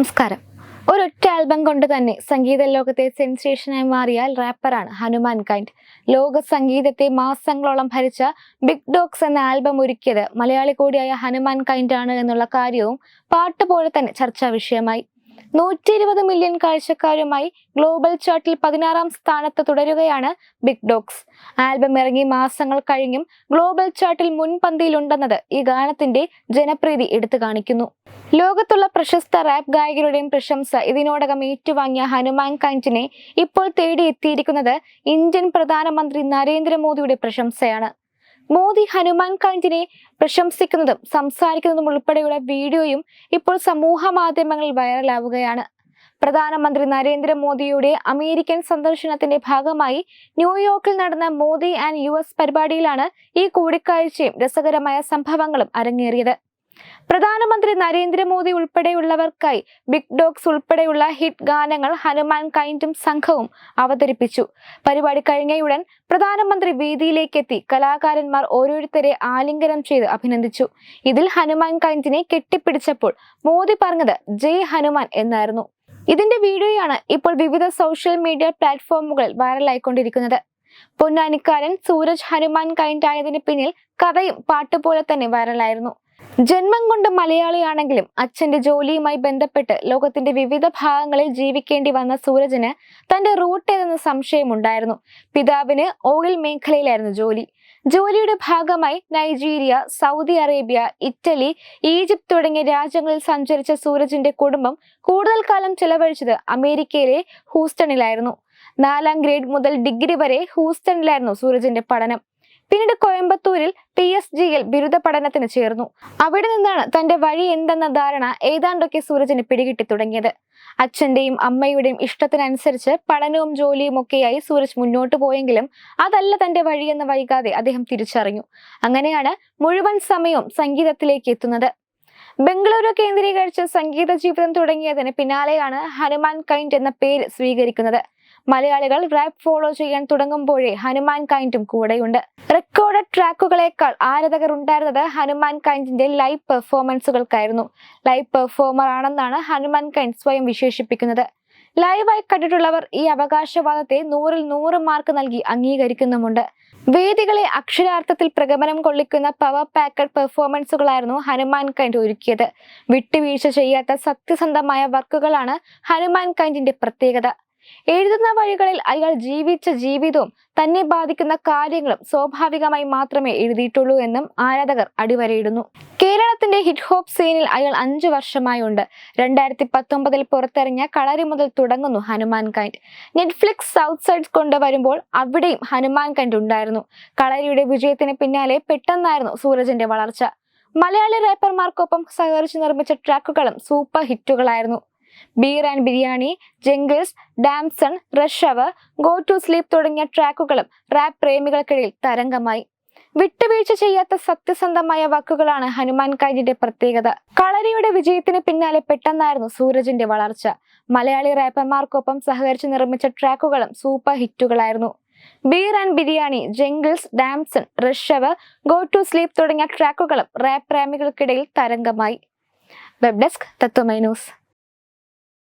നമസ്കാരം. ഒരൊറ്റ ആൽബം കൊണ്ട് തന്നെ സംഗീത ലോകത്തെ സെൻസേഷനായി മാറിയ റാപ്പറാണ് ഹനുമാൻ കൈൻഡ്. ലോക സംഗീതത്തെ മാസങ്ങളോളം ഭരിച്ച ബിഗ് ഡോഗ്സ് എന്ന ആൽബം ഒരുക്കിയത് മലയാളി കൂടിയായ ഹനുമാൻ കൈൻഡ് ആണ് എന്നുള്ള കാര്യവും പാട്ട് പോലെ തന്നെ ചർച്ചാ വിഷയമായി. നൂറ്റി ഇരുപത് മില്യൺ കാഴ്ചക്കാരുമായി ഗ്ലോബൽ ചാർട്ടിൽ പതിനാറാം സ്ഥാനത്ത് തുടരുകയാണ് ബിഗ് ഡോഗ്സ് ആൽബം ഇറങ്ങി മാസങ്ങൾ കഴിഞ്ഞും ഗ്ലോബൽ ചാർട്ടിൽ മുൻപന്തിയിലുണ്ടെന്നത് ഈ ഗാനത്തിന്റെ ജനപ്രീതി എടുത്തു കാണിക്കുന്നു. ലോകത്തുള്ള പ്രശസ്ത റാപ്പ് ഗായകരുടെയും പ്രശംസ ഇതിനോടകം ഏറ്റുവാങ്ങിയ ഹനുമാൻ കാഞ്ചിനെ ഇപ്പോൾ തേടിയെത്തിയിരിക്കുന്നത് ഇന്ത്യൻ പ്രധാനമന്ത്രി നരേന്ദ്രമോദിയുടെ പ്രശംസയാണ്. മോദി ഹനുമാൻ കാഞ്ചിനെ പ്രശംസിക്കുന്നതും സംസാരിക്കുന്നതും ഉൾപ്പെടെയുള്ള വീഡിയോയും ഇപ്പോൾ സമൂഹ മാധ്യമങ്ങളിൽ വൈറലാവുകയാണ്. പ്രധാനമന്ത്രി നരേന്ദ്രമോദിയുടെ അമേരിക്കൻ സന്ദർശനത്തിന്റെ ഭാഗമായി ന്യൂയോർക്കിൽ നടന്ന മോദി ആൻഡ് യു പരിപാടിയിലാണ് ഈ കൂടിക്കാഴ്ചയും രസകരമായ സംഭവങ്ങളും അരങ്ങേറിയത്. പ്രധാനമന്ത്രി നരേന്ദ്രമോദി ഉൾപ്പെടെയുള്ളവർക്കായി ബിഗ് ഡോഗ്സ് ഉൾപ്പെടെയുള്ള ഹിറ്റ് ഗാനങ്ങൾ ഹനുമാൻ കൈൻഡും സംഘവും അവതരിപ്പിച്ചു. പരിപാടി കഴിഞ്ഞയുടൻ പ്രധാനമന്ത്രി വേദിയിലേക്ക് എത്തി കലാകാരന്മാർ ഓരോരുത്തരെ ആലിംഗനം ചെയ്ത് അഭിനന്ദിച്ചു. ഇതിൽ ഹനുമാൻ കൈൻഡിനെ കെട്ടിപ്പിടിച്ചപ്പോൾ മോദി പറഞ്ഞത് ജയ് ഹനുമാൻ എന്നായിരുന്നു. ഇതിന്റെ വീഡിയോയാണ് ഇപ്പോൾ വിവിധ സോഷ്യൽ മീഡിയ പ്ലാറ്റ്ഫോമുകളിൽ വൈറലായിക്കൊണ്ടിരിക്കുന്നത്. പൊന്നാനിക്കാരൻ സൂരജ് ഹനുമാൻ കൈൻഡ് ആയതിന് പിന്നിൽ കഥയും പാട്ടുപോലെ തന്നെ വൈറലായിരുന്നു. ജന്മം കൊണ്ട് മലയാളിയാണെങ്കിലും അച്ഛന്റെ ജോലിയുമായി ബന്ധപ്പെട്ട് ലോകത്തിന്റെ വിവിധ ഭാഗങ്ങളിൽ ജീവിക്കേണ്ടി വന്ന സൂരജിന് തന്റെ റൂട്ട് ഏതെന്ന സംശയമുണ്ടായിരുന്നു. പിതാവിന് ഓയിൽ മേഖലയിലായിരുന്നു ജോലി. ജോലിയുടെ ഭാഗമായി Nigeria Saudi Arabia Italy Egypt തുടങ്ങിയ രാജ്യങ്ങളിൽ സഞ്ചരിച്ച സൂരജിന്റെ കുടുംബം കൂടുതൽ കാലം ചെലവഴിച്ചത് അമേരിക്കയിലെ ഹൂസ്റ്റണിലായിരുന്നു. നാലാം ഗ്രേഡ് മുതൽ ഡിഗ്രി വരെ ഹൂസ്റ്റണിലായിരുന്നു സൂരജിന്റെ പഠനം. പിന്നീട് കോയമ്പത്തൂരിൽ പി എസ് ജിയിൽ ബിരുദ പഠനത്തിന് ചേർന്നു. അവിടെ നിന്നാണ് തന്റെ വഴി എന്തെന്ന ധാരണ ഏതാണ്ടൊക്കെ സൂരജിന് പിടികിട്ടി തുടങ്ങിയത്. അച്ഛന്റെയും അമ്മയുടെയും ഇഷ്ടത്തിനനുസരിച്ച് പഠനവും ജോലിയും ഒക്കെയായി സൂരജ് മുന്നോട്ട് പോയെങ്കിലും അതല്ല തന്റെ വഴിയെന്ന് വൈകാതെ അദ്ദേഹം തിരിച്ചറിഞ്ഞു. അങ്ങനെയാണ് മുഴുവൻ സമയവും സംഗീതത്തിലേക്ക് എത്തുന്നത്. ബംഗളൂരു കേന്ദ്രീകരിച്ച് സംഗീത ജീവിതം തുടങ്ങിയതിന് പിന്നാലെയാണ് ഹനുമാൻ കൈൻഡ് എന്ന പേര് സ്വീകരിക്കുന്നത്. മലയാളികൾ റാപ്പ് ഫോളോ ചെയ്യാൻ തുടങ്ങുമ്പോഴേ ഹനുമാൻ കൈൻഡും കൂടെയുണ്ട്. റെക്കോർഡ് ട്രാക്കുകളേക്കാൾ ആരാധകർ ഉണ്ടായിരുന്നത് ഹനുമാൻ കൈൻഡിന്റെ ലൈവ് പെർഫോമൻസുകൾക്കായിരുന്നു ലൈവ് പെർഫോമർ ആണെന്നാണ് ഹനുമാൻ കൈൻഡ് സ്വയം വിശേഷിപ്പിക്കുന്നത്. ലൈവായി കണ്ടിട്ടുള്ളവർ ഈ അവകാശവാദത്തെ നൂറിൽ നൂറ് മാർക്ക് നൽകി അംഗീകരിക്കുന്നുമുണ്ട്. വേദികളെ അക്ഷരാർത്ഥത്തിൽ പ്രകമനം കൊള്ളിക്കുന്ന പവർ പാക്കഡ് പെർഫോമൻസുകളായിരുന്നു ഹനുമാൻ കൈൻഡ് ഒരുക്കിയത്. വിട്ടുവീഴ്ച ചെയ്യാത്ത സത്യസന്ധമായ വർക്കുകളാണ് ഹനുമാൻ കൈൻഡിന്റെ പ്രത്യേകത. എഴുതുന്ന വഴികളിൽ അയാൾ ജീവിച്ച ജീവിതവും തന്നെ ബാധിക്കുന്ന കാര്യങ്ങളും സ്വാഭാവികമായി മാത്രമേ എഴുതിയിട്ടുള്ളൂ എന്നും ആരാധകർ അടിവരയിടുന്നു. കേരളത്തിന്റെ ഹിറ്റ് ഹോപ്പ് സീനിൽ അയാൾ അഞ്ചു വർഷമായുണ്ട്. രണ്ടായിരത്തി പത്തൊമ്പതിൽ പുറത്തിറങ്ങിയ കളരി മുതൽ തുടങ്ങുന്നു Hanumankind. Netflix south sides കൊണ്ടുവരുമ്പോൾ അവിടെയും ഹനുമാൻ കൈൻഡ് ഉണ്ടായിരുന്നു. കളരിയുടെ വിജയത്തിന് പിന്നാലെ പെട്ടെന്നായിരുന്നു സൂരജിന്റെ വളർച്ച. മലയാളി റാപ്പർമാർക്കൊപ്പം സഹകരിച്ച് നിർമ്മിച്ച ട്രാക്കുകളും super ഹിറ്റുകളായിരുന്നു beer and biryani jungles damn son rush hour go to sleep തുടങ്ങിയ ട്രാക്കുകളും റാപ്പ് പ്രേമികൾക്കിടയിൽ തരംഗമായി. വിട്ടുവീഴ്ച ചെയ്യാത്ത സത്യസന്ധമായ വാക്കുകളാണ് ഹനുമാൻ കാജിന്റെ പ്രത്യേകത. കളരിയുടെ വിജയത്തിന് പിന്നാലെ പെട്ടെന്നായിരുന്നു സൂരജിന്റെ വളർച്ച. മലയാളി റാപ്പർമാർക്കൊപ്പം സഹകരിച്ച് നിർമ്മിച്ച ട്രാക്കുകളും super ഹിറ്റുകളായിരുന്നു. Beer and biryani jungles damn son rush hour go to sleep തുടങ്ങിയ ട്രാക്കുകളും റാപ്പ് പ്രേമികൾക്കിടയിൽ തരംഗമായി. Web desk Tatwamayi news